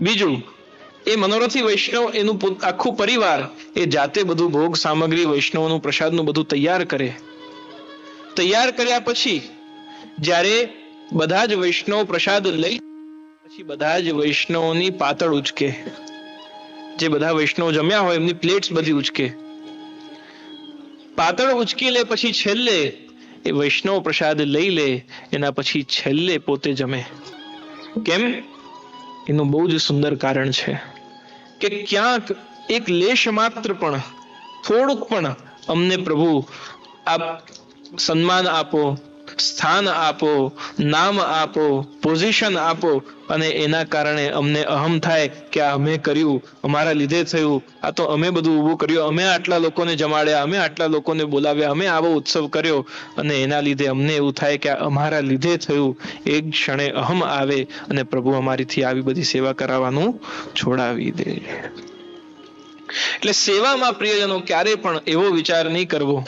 બીજું, એ મનોરથી વૈષ્ણવ એનું આખું પરિવાર એ જાતે બધું ભોગ સામગ્રી વૈષ્ણવનું પ્રસાદનું બધું તૈયાર કરે. તૈયાર કર્યા પછી જ્યારે બધા જ વૈષ્ણવ પ્રસાદ લઈ પછી બધા જ વૈષ્ણવની પાતળ ઉચકે. જે બધા વૈષ્ણવ જમ્યા હોય એમની પ્લેટ્સ બધી ઉચકે. પાતળ ઉચકી લે, પછી છેલ્લે એ વૈષ્ણવ પ્રસાદ લઈ લે, એના પછી છેલ્લે પોતે જમે. કેમ? એનું બહુ જ સુંદર કારણ છે કે ક્યાંક એક લેશ માત્ર પણ, થોડુંક પણ અમને પ્રભુ આપ સન્માન આપો સ્થાન આપો, નામ આપો પોઝિશન આપો અને એના કારણે અમને અહમ થાય કે આ અમે કર્યું, અમારા લીધે થયું, આ તો અમે બધું ઊભું કર્યું, અમે આટલા લોકોને જમાડ્યા, અમે આટલા લોકોને બોલાવ્યા, અમે આવો ઉત્સવ કર્યો અને એના લીધે અમને એવું થાય કે અમારા લીધે થયું એક ક્ષણે અહમ આવે અને પ્રભુ અમારીથી આવી બધી સેવા કરાવવાનું છોડાવી દે. એટલે સેવામાં પ્રિયજનો ક્યારે પણ એવો વિચાર નહીં કરવો.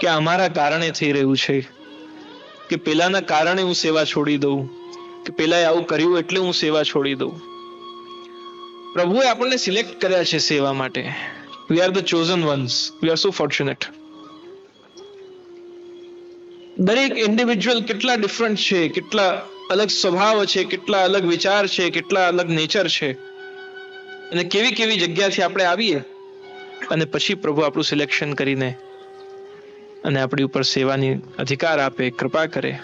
કે અમારા કારણે થઈ રહ્યું છે? કે પેલાના કારણે હું સેવા છોડી દઉં? કે પેલાએ આવું કર્યું એટલે હું સેવા છોડી દઉં? પ્રભુએ આપણને સિલેક્ટ કર્યા છે સેવા માટે. We are the chosen ones we are so fortunate દરેક ઇન્ડિવિજ્યુઅલ કેટલા ડિફરન્ટ છે, કેટલા અલગ સ્વભાવ છે, કેટલા અલગ વિચાર છે, કેટલા અલગ નેચર છે. અને કેવી કેવી જગ્યાથી આપણે આવીએ? અને પછી પ્રભુ આપણું સિલેક્શન કરીને અને આપણી ઉપર સેવાની અધિકાર આપે, કૃપા કરે.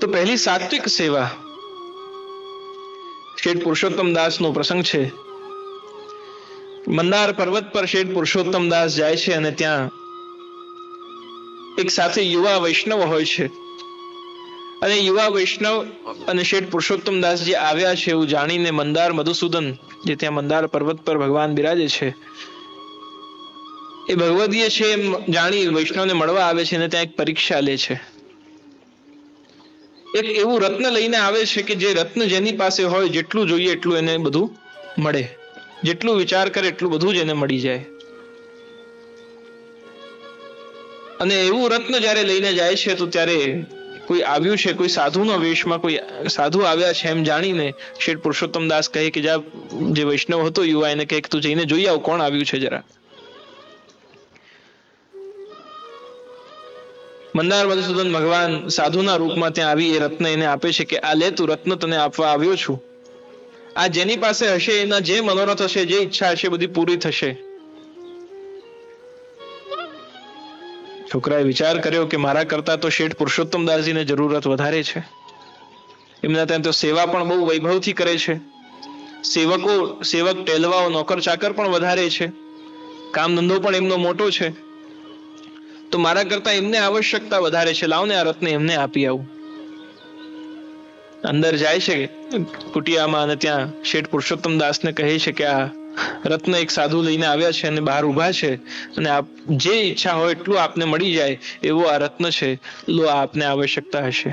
તો પહેલી સાત્વિક સેવા શેઠ પુરુષોત્તમ દાસ નો પ્રસંગ છે. મંદાર પર્વત પર શેઠ પુરુષોત્તમ દાસ જાય છે અને ત્યાં એક સાથે યુવા વૈષ્ણવ હોય છે. અને યુવા વૈષ્ણવ અને શેઠ પુરુષોત્તમ દાસ જે આવ્યા છે એવું જાણીને મંદાર મધુસૂદન, જે ત્યાં મંદાર પર્વત પર ભગવાન બિરાજે છે એ ભગવદીય છે એમ જાણી વૈષ્ણવને મળવા આવે છે અને ત્યાં એક પરીક્ષા લે છે. એક એવું રત્ન લઈને આવે છે કે જે રત્ન જેની પાસે હોય, જેટલું જોઈએ એટલું એને બધું મળે. જેટલું વિચાર કરે એટલું બધું જ એને મળી જાય. અને એવું રત્ન જ્યારે લઈને જાય છે, તો ત્યારે કોઈ આવ્યું છે, કોઈ સાધુનો વેશમાં કોઈ સાધુ આવ્યા છે એમ જાણીને શેઠ પુરુષોત્તમ દાસ કહે કે જા, જે વૈષ્ણવ હતો યુવા, એને કહે તું જઈને જોઈ આવ, કોણ આવ્યું છે જરા? મંદાર મધુસૂદન ભગવાન સાધુના રૂપમાં ત્યાં આવી એ રત્ન એને આપે છે કે આ લે તું રત્ન તને આપવા આવ્યો છું. આ જેની પાસે હશે, એના જે મનોરથ હશે, જે ઈચ્છા હશે બધી પૂરી થશે. છોકરાએ વિચાર કર્યો કે મારા કરતા તો શેઠ પુરુષોત્તમ દાસજીને જરૂરત વધારે છે. એમના ત્યાં તો સેવા પણ બહુ વૈભવથી કરે છે. સેવકો, સેવક ટેલવાઓ નોકર ચાકર પણ વધારે છે. કામ ધંધો પણ એમનો મોટો છે. તો મારા કરતા એમને આવશ્યકતા વધારે છે. લાવ આ રત્ન એમને આપી આવું. અંદર જાય છે કુટિયામાં અને ત્યાં શેઠ પુરુષોત્તમ દાસને કહે છે કે આ રત્ન એક સાધુ લઈને આવ્યા છે અને બહાર ઊભા છે અને આપ જે ઈચ્છા હોય એટલું આપને મળી જાય એવો આ રત્ન છે. લો આપને આવશ્યકતા હશે.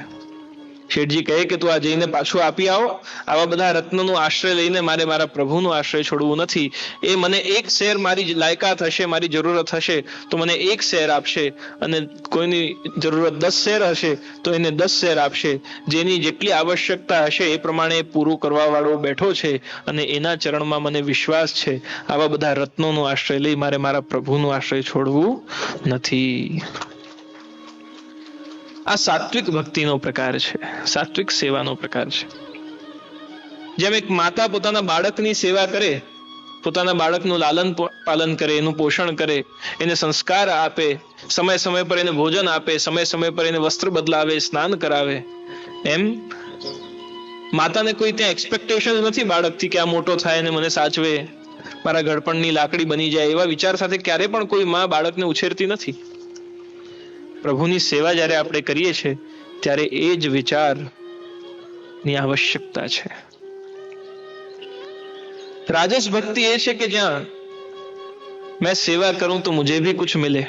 શેઠજી કહે કે તું આ જઈને પાછું આપી આવો. આવા બધા રત્નનો આશ્રય લઈને મારે મારા પ્રભુનો આશ્રય છોડવું નથી. એ મને એક શેર મારી લાયકાત હશે, મારી જરૂરત હશે, તો મને એક શેર આપશે. અને કોઈની જરૂરત દસ શેર હશે, તો એને દસ શેર આપશે. જેની જેટલી આવશ્યકતા હશે એ પ્રમાણે પૂરું કરવા વાળો બેઠો છે અને એના ચરણમાં મને વિશ્વાસ છે. આવા બધા રત્નોનો આશ્રય લઈ મારે મારા પ્રભુનો આશ્રય છોડવું નથી. આ સાત્વિક ભક્તિનો પ્રકાર છે. સાત્વિક સેવાનો પ્રકાર છે. જેમ એક માતા પોતાના બાળકની સેવા કરે, પોતાના બાળકનું લાલન પાલન કરે, એનું પોષણ કરે, એને સંસ્કાર આપે, સમય સમય પર એને ભોજન આપે, સમય સમય પર એને વસ્ત્ર બદલાવે, સ્નાન કરાવે, એમ માતાને કોઈ ત્યાં એક્સપેક્ટેશન નથી બાળકથી કે આ મોટો થાય અને મને સાચવે, મારા ઘડપણની લાકડી બની જાય, એવા વિચાર સાથે ક્યારે પણ કોઈ માં બાળકને ઉછેરતી નથી. પ્રભુની સેવા જ્યારે આપણે કરીએ છીએ, ત્યારે એ જ વિચારની આવશ્યકતા છે. રાજસ ભક્તિ એ છે કે જ્યાં મેં સેવા કરું તો મુજે ભી કુછ મિલે.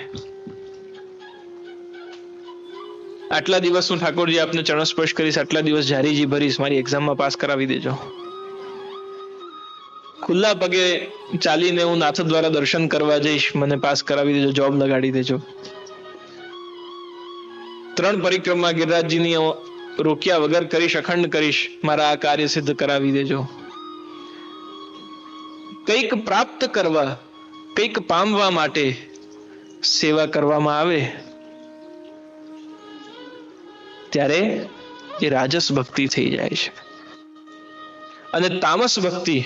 આટલા દિવસ હું ઠાકોરજી આપને ચરણ સ્પર્શ કરીશ, આટલા દિવસ જારીજી ભરીશ, મારી એક્ઝામમાં પાસ કરાવી દેજો. ખુલ્લા પગે ચાલીને હું નાથ દ્વારા દર્શન કરવા જઈશ, મને પાસ કરાવી દેજો જોબ લગાડી દેજો. ત્રણ પરિક્રમા ગિરિરાજજીની રોક્યા વગર કરીશ, અખંડ કરીશ, મારા આ કાર્ય સિદ્ધ કરાવી દેજો. કંઈક પ્રાપ્ત કરવા, કંઈક પામવા માટે સેવા કરવામાં આવે, ત્યારે એ રાજસ ભક્તિ થઈ જાય છે. અને તામસ ભક્તિ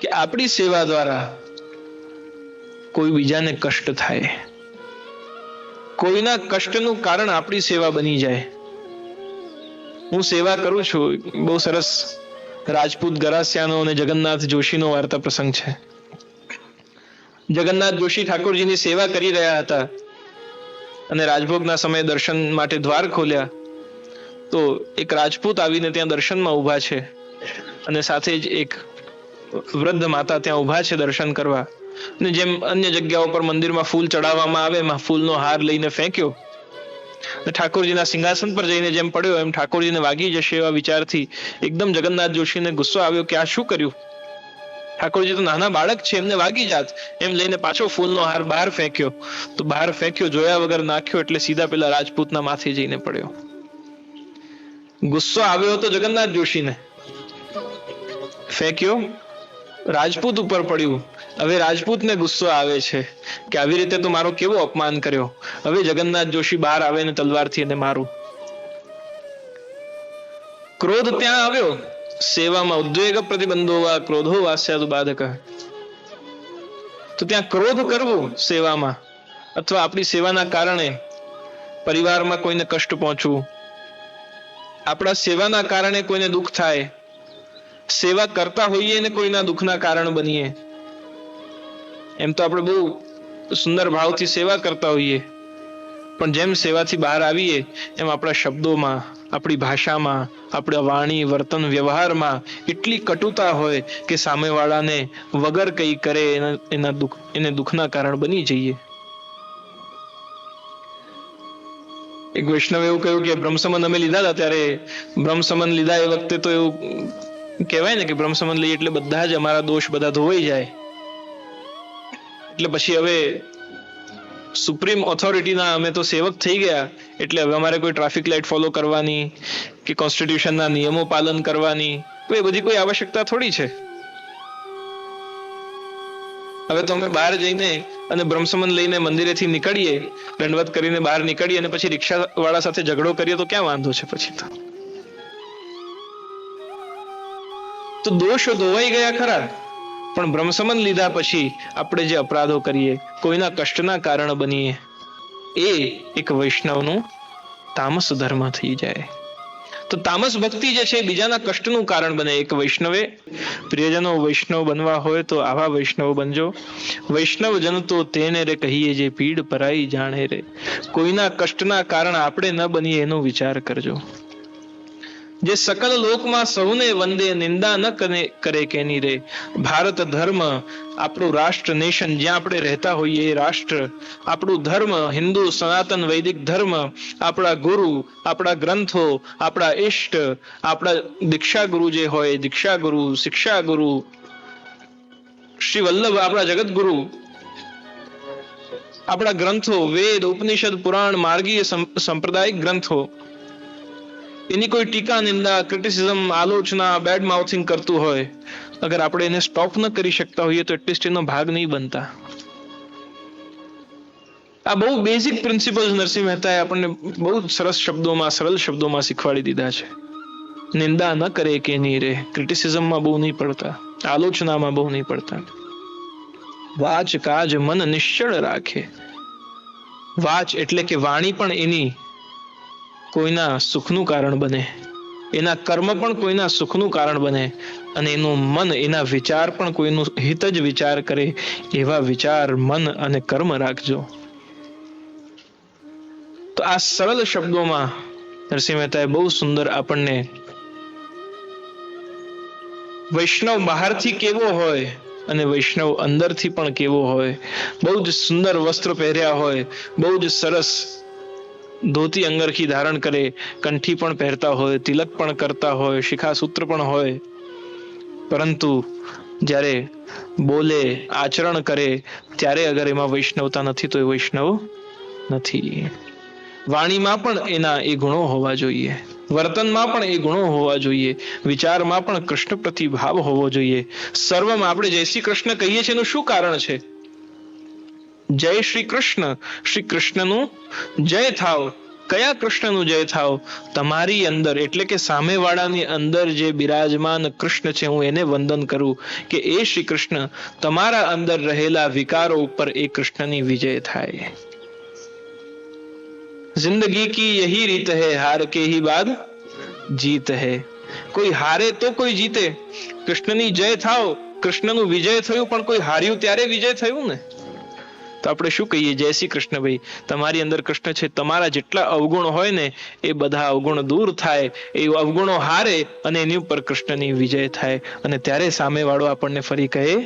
કે આપણી સેવા દ્વારા કોઈ બીજાને કષ્ટ થાય. કોઈના કષ્ટનું કારણ આપણી સેવા બની જાય. હું સેવા કરું છું. બહુ સરસ રાજપૂત ગરાસિયાનો અને જગન્નાથ જોશીનો વાર્તા પ્રસંગ છે. જગન્નાથ જોશી ઠાકોરજીની સેવા કરી રહ્યા હતા અને રાજભોગના સમયે દર્શન માટે દ્વાર ખોલ્યા. તો એક રાજપૂત આવીને ત્યાં દર્શનમાં ઊભા છે અને સાથે જ એક વૃદ્ધ માતા ત્યાં ઊભા છે દર્શન કરવા. અને જેમ અન્ય જગ્યાઓ પર મંદિરમાં ફૂલ ચડાવવામાં આવે, એમાં ફૂલનો હાર લઈને ફેંક્યો. અને ઠાકોરજીના સિંહાસન પર જઈને જેમ પડ્યો, એમ ઠાકોરજીને વાગી જશે એવા વિચારથી એકદમ જગન્નાથ જોશીને ગુસ્સો આવ્યો કે, આ શું કર્યું? ઠાકોરજી તો નાના બાળક છે, એમને વાગી જાત. એમ લઈને પાછો ફૂલનો હાર બહાર ફેંક્યો. તો બહાર ફેંક્યો, જોયા વગર નાખ્યો એટલે સીધા પેલા રાજપૂતના માથે જઈને પડ્યો. ગુસ્સો આવ્યો હતો જગન્નાથ જોશીને. ફેંક્યો રાજપૂત ઉપર પડ્યું. હવે રાજપૂતને ગુસ્સો આવે છે કે આવી રીતે તો મારો કેવો અપમાન કર્યો? હવે જગન્નાથ જોશી બહાર આવે ને તલવારથી એને મારું. ક્રોધ ત્યાં આવ્યો. સેવામાં ઉદ્વેગ પ્રતિબંધો વા ક્રોધો વાસ્યાદુ બાધક. તો ત્યાં ક્રોધ કરવો સેવામાં અથવા આપણી સેવાના કારણે પરિવારમાં કોઈને કષ્ટ પહોંચવું. આપણા સેવાના કારણે કોઈને દુઃખ થાય સેવા કરતા હોઈએ ને કોઈના દુઃખના કારણ બનીએ. એમ તો આપણે બહુ સુંદર ભાવથી સેવા કરતા હોઈએ. પણ જેમ સેવાથી બહાર આવીએ, એમ આપણા શબ્દોમાં, આપણી ભાષામાં, આપણા વાણી, વર્તન, વ્યવહારમાં એટલી કટુતા હોય કે સામેવાળાને વગર કંઈ કરે એના એના દુઃખ, એને દુઃખના કારણ બની જઈએ. એક વૈષ્ણવ એવું કહ્યું કે બ્રહ્મસમન અમે લીધા હતા ત્યારે બ્રહ્મસમન લીધા એ વખતે તો એવું કહેવાય ને કે બ્રહ્મસમન લઈએ એટલે બધા જ અમારા દોષ બધા ધોવાઈ જાય. એટલે પછી હવે સુપ્રીમ ઓથોરિટીના અમે તો સેવક થઈ ગયા, એટલે હવે અમારે કોઈ ટ્રાફિક લાઇટ ફોલો કરવાની કે કોન્સ્ટિટ્યુશનના નિયમો પાલન કરવાની એ બધી કોઈ આવશ્યકતા થોડી છે. હવે તો અમે બહાર જઈને અને બ્રહ્મસમન લઈને મંદિરેથી નીકળીએ, દંડવત કરીને બહાર નીકળીએ અને પછી રિક્ષા વાળા સાથે ઝઘડો કરીએ તો ક્યાં વાંધો છે પછી તો? તો દોષો ધોવાઈ ગયા ખરા. પણ બ્રહ્મસમન લીધા પછી આપણે જે અપરાધો કરીએ, કોઈના કષ્ટના કારણ બનીએ, એ એક વૈષ્ણવનું તામસ ધર્મ થઈ જાય. તો તામસ ભક્તિ જે છે, બીજાના કષ્ટનું કારણ બને. એક વૈષ્ણવે, પ્રિયજનો વૈષ્ણવ બનવા હોય તો આવા વૈષ્ણવ બનજો. વૈષ્ણવ જન તો તેને રે કહીએ જે પીડ પરાઈ જાણે રે. કોઈના કષ્ટના કારણ આપણે ન બનીએ એનો વિચાર કરજો. જે સકલ લોકમાં સૌને વંદે, નિંદા ન કરે- કેની રે. ભારત ધર્મ આપણું રાષ્ટ્ર નેશન જ્યાં આપણે રહેતા હોઈએ રાષ્ટ્ર. આપણું ધર્મ હિન્દુ, સનાતન, વૈદિક ધર્મ, આપણા ગુરુ, આપણા ગ્રંથો, આપણા ઇષ્ટ આપણા દીક્ષા ગુરુ જે હોય દીક્ષા ગુરુ શિક્ષા ગુરુ શ્રી વલ્લભ આપણા જગતગુરુ આપણા ગ્રંથો, વેદ, ઉપનિષદ, પુરાણ, માર્ગીય સંપ્રદાયિક ગ્રંથો એની કોઈ ટીકા નિંદા ક્રિટિસિઝમ આલોચના બેડ માઉથિંગ કરતું હોય, અગર આપણે એને સ્ટોપ ન કરી શકતા હોઈએ તો એટલીસ્ટ એનો ભાગ નહીં બનતા. આ બહુ બેઝિક પ્રિન્સિપલ્સ નરસિંહ મહેતાએ આપણને બહુ સરસ શબ્દોમાં, સરળ શબ્દોમાં શીખવાડી દીધા છે. નિંદા ન કરે કે નહીં રે ક્રિટિસિઝમમાં બહુ નહીં પડતા, આલોચનામાં બહુ નહીં પડતા. વાચ કાજ મન નિશ્ચળ રાખે. વાચ એટલે કે વાણી પણ એની કોઈના સુખનું કારણ બને. એના કર્મ પણ કોઈના સુખનું કારણ બને અને એનું મન, એના વિચાર પણ કોઈનું હિત જ વિચાર કરે એવા વિચાર, મન અને કર્મ રાખજો. તો આ સરળ શબ્દોમાં નરસિંહ મહેતાએ બહુ સુંદર આપણને વૈષ્ણવ બહારથી કેવો હોય અને વૈષ્ણવ અંદરથી પણ કેવો હોય. બહુ જ સુંદર વસ્ત્ર પહેર્યા હોય, બહુ જ સરસ ધોતી અંગરખી ધારણ કરે, કંઠી પણ પહેરતા હોય, તિલક પણ કરતા હોય, શિખાસૂત્ર પણ હોય. પરંતુ જ્યારે બોલે, આચરણ કરે, ત્યારે અગર એમાં વૈષ્ણવતા નથી, તો એ વૈષ્ણવ નથી. વાણીમાં પણ એના એ ગુણો હોવા જોઈએ. વર્તનમાં પણ એ ગુણો હોવા જોઈએ. વિચારમાં પણ કૃષ્ણ પ્રતિભાવ હોવો જોઈએ. સર્વમાં આપણે જય શ્રી કૃષ્ણ કહીએ છીએ એનું શું કારણ છે? જય શ્રી કૃષ્ણ શ્રી કૃષ્ણનું જય થાવ. કયા કૃષ્ણનું જય થાવ? તમારી અંદર, એટલે કે સામેવાળાની અંદર જે બિરાજમાન કૃષ્ણ છે, હું એને વંદન કરું કે એ શ્રી કૃષ્ણ તમારા અંદર રહેલા વિકારો ઉપર એ કૃષ્ણની વિજય થાય. જિંદગી કી યહી રીત હે, હાર કે હી બાદ જીત હે. કોઈ હારે તો કોઈ જીતે. કૃષ્ણની જય થાવ, કૃષ્ણનું વિજય થયું, પણ કોઈ હાર્યું ત્યારે વિજય થયું ને? તો આપણે શું કહીએ? જય શ્રી કૃષ્ણ ભાઈ. તમારી અંદર કૃષ્ણ છે. તમારા જેટલા અવગુણ હોય ને, એ બધા અવગુણ દૂર થાય, એ અવગુણો હારે અને એની ઉપર કૃષ્ણની વિજય થાય. અને ત્યારે સામેવાળો આપણને ફરી કહે,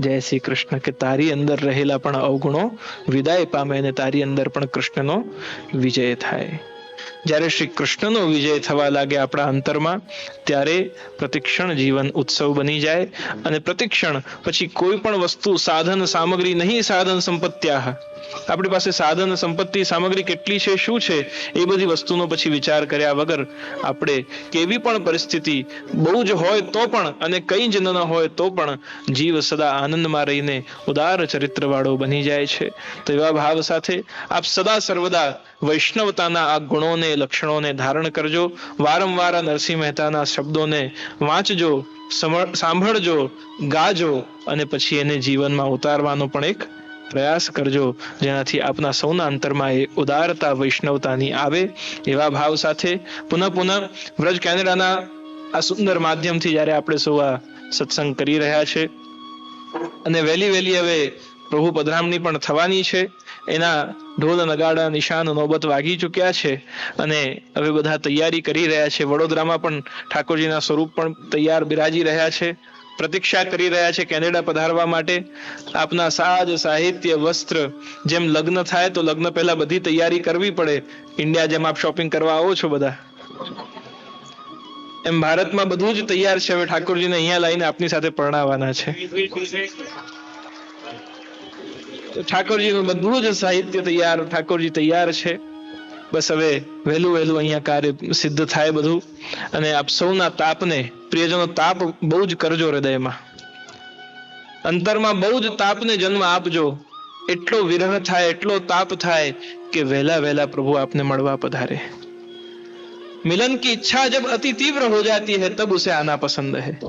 જય શ્રી કૃષ્ણ કે તારી અંદર રહેલા પણ અવગુણો વિદાય પામે અને તારી અંદર પણ કૃષ્ણનો વિજય થાય. જ્યારે શ્રી કૃષ્ણનો વિજય થવા લાગે આપણા અંતરમાં, ત્યારે પ્રતિક્ષણ જીવન ઉત્સવ બની જાય અને પ્રતિક્ષણ પછી કોઈ પણ વસ્તુ, સાધન, સામગ્રી નહીં, સાધન સંપત્ત્યાહ. આપણી પાસે સાધન, સંપત્તિ, સામગ્રી કેટલી છે, શું છે, એ બધી વસ્તુનો પછી વિચાર કર્યા વગર આપણે કેવી પણ પરિસ્થિતિ, બહુ જ હોય તો પણ અને કઈ જ ન હોય તો પણ જીવ સદા આનંદમાં રહીને ઉદાર ચરિત્રવાળો બની જાય છે. તો એવા ભાવ સાથે આપ સદા સર્વદા વૈષ્ણવતાના આ ગુણોને લક્ષણોને ધારણ કરજો. વારંવાર નરસિંહ મહેતાના શબ્દોને વાંચજો સાંભળજો, ગાજો અને પછી એને જીવનમાં ઉતારવાનો પણ એક પ્રયાસ કરજો, જેનાથી આપના સૌના અંતરમાં એ ઉદારતા, વૈષ્ણવતાની આવે. એવા ભાવ સાથે પુનઃ પુનઃ વ્રજ કેનેડાના આ સુંદર માધ્યમથી જ્યારે આપણે સૌ આ સત્સંગ કરી રહ્યા છે. અને વહેલી વહેલી હવે પ્રભુ પધરામણી પણ થવાની છે. એના ઢોલ નગાડા, નિશાન, નોબત વાગી ચૂક્યા છે અને હવે બધા તૈયારી કરી રહ્યા છે. વડોદરામાં પણ ઠાકોરજીના સ્વરૂપ પણ તૈયાર બિરાજી રહ્યા છે. પ્રતીક્ષા કરી રહ્યા છે કેનેડા પધારવા માટે. આપના સાજ સાહિત્ય વસ્ત્ર જેમ લગ્ન થાય તો લગ્ન પહેલા બધી તૈયારી કરવી પડે. ઇન્ડિયા જેમ આપ શોપિંગ કરવા આવો છો બધા. એમ ભારતમાં બધું જ તૈયાર છે. હવે ઠાકોરજીને અહીંયા લઈને આપની સાથે પરણાવવાના છે. ઠાકોરજીનું બધું જ સાહિત્ય તૈયાર, ઠાકોરજી તૈયાર છે. બસ હવે વહેલું વહેલું અહીંયા કાર્ય સિદ્ધ થાય બધું. અને આપ સૌના તાપને, પ્રિયજનો તાપ બહુ જ કરજો હૃદયમાં. અંતરમાં બહુ જ તાપને જન્મ આપજો. એટલો વિરહ થાય, એટલો તાપ થાય કે વહેલા વહેલા પ્રભુ આપને મળવા પધારે. મિલન की ઈચ્છા जब अति तीव्र हो जाती है तब उसे आना पसंद है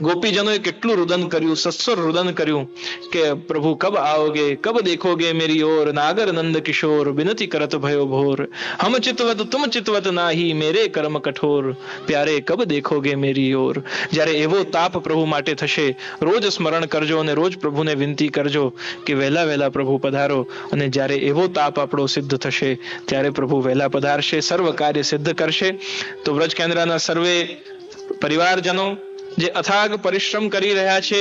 ગોપીજનોએ કેટલું રુદન કર્યું સસ્વર રુદન કર્યું કે પ્રભુ કબ आओगे કબ દેખોગે મેરી ઓર નાગર નંદ કિશોર વિનતી કરત ભયો ભોર હમ ચિતવત તુમ ચિતવત નાહી મેરે કર્મ કઠોર પ્યારે કબ દેખોગે મેરી ઓર જ્યારે એવો તાપ પ્રભુ માટે થશે રોજ સ્મરણ કરજો અને રોજ પ્રભુને વિનંતી કરજો કે વહેલા વહેલા પ્રભુ પધારો અને જ્યારે એવો તાપ આપણો સિદ્ધ થશે ત્યારે પ્રભુ વહેલા પધારશે સર્વ કાર્ય સિદ્ધ કરશે તો વ્રજ કેન્દ્રના સર્વે પરિવારજનો જે અથાગ પરિશ્રમ કરી રહ્યા છે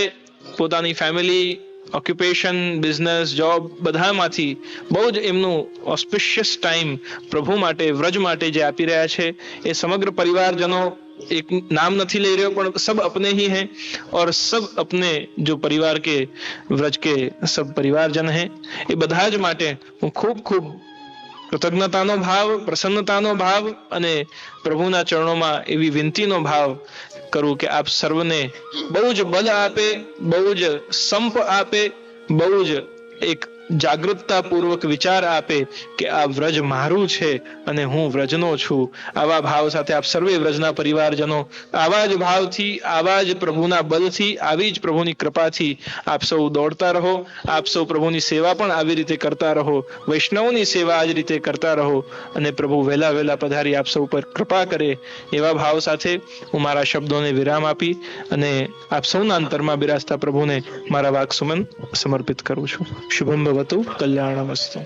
પોતાની ફેમિલી ઓક્યુપેશન બિઝનેસ જોબ બધામાંથી બહુ જ એમનું ઓસ્પિશિયસ ટાઈમ પ્રભુ માટે વ્રજ માટે જે આપી રહ્યા છે એ સમગ્ર પરિવારજનો એક નામ નથી લઈ રહ્યો પણ સબ अपने ही हैं और सब अपने जो परिवार के व्रज के सब परिवारजन हैं એ બધા જ માટે હું ખૂબ ખૂબ કૃતજ્ઞતાનો ભાવ પ્રસન્નતાનો ભાવ અને પ્રભુના ચરણોમાં એવી વિનંતીનો ભાવ કરું કે આપ સર્વને બહુ જ બલ આપે, બહુ જ સંપ આપે, બહુ જ એક જાગૃતતા પૂર્વક વિચાર આપે કે આ વ્રજ મારું છે અને હું વ્રજનો છું. આવા ભાવ સાથે આપ સર્વે વ્રજના પરિવારજનો, આવા જ ભાવથી, આવા જ પ્રભુના બલથી, આવી જ પ્રભુની કૃપાથી આપ સૌ દોડતા રહો. આપ સૌ પ્રભુની સેવા પણ આવી રીતે કરતા રહો. વૈષ્ણવની સેવા આ જ રીતે કરતા રહો અને પ્રભુ વહેલા વહેલા પધારી આપ સૌ પર કૃપા કરે. એવા ભાવ સાથે હું મારા શબ્દોને વિરામ આપી અને આપ સૌના અંતરમાં બિરાજતા પ્રભુને મારા વાક સુમન સમર્પિત કરું છું. શુભમ ભવતુ કલ્યાણમસ્તુ